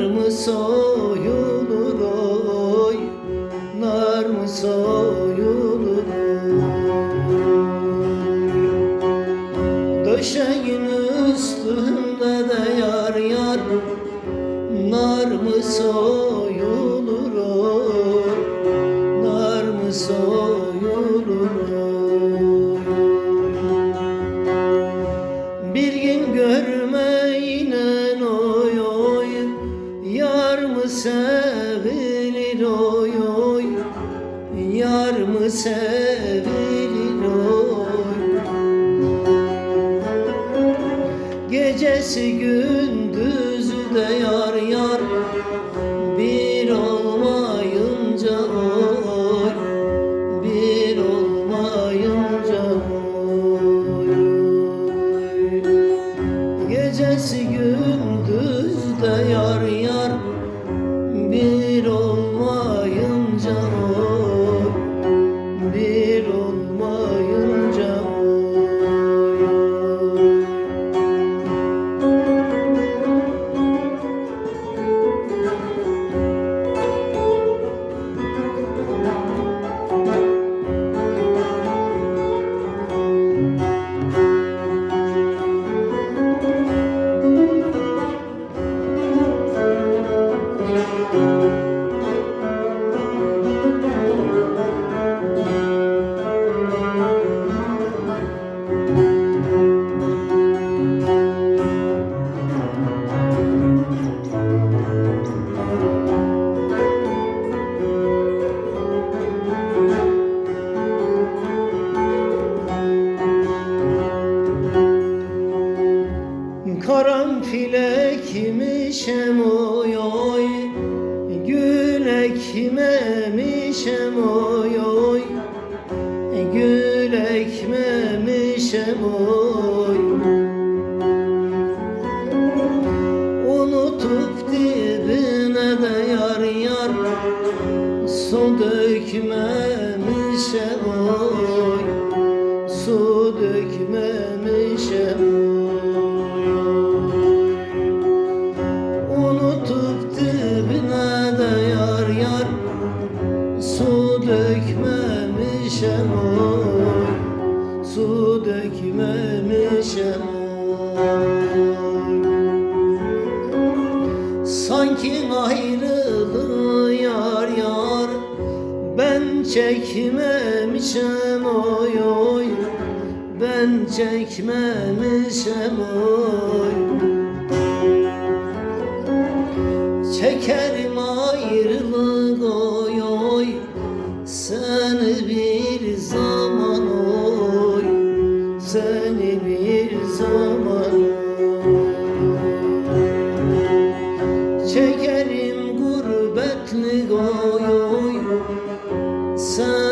mı soyulur oy? Nar mı soyulur oy? Döşeğin üstünde de yar yar Nar mı soyulur sevilir oy. Gecesi gündüzü Karanfil ekmişem oy. Oy Gül ekmemişem oy? Oy Gül ekmemişem oy Unutup dibine de yar yar Su dökmemişem dökmemişem oy Su dökmemişem oy Sanki ayrılığı yar yar Ben çekmemişem oy oy Ben çekmemişem oy. Çekerim ayrılık Seni bir zaman oy Seni bir zaman Çekerim gurbetlik oy oy. Seni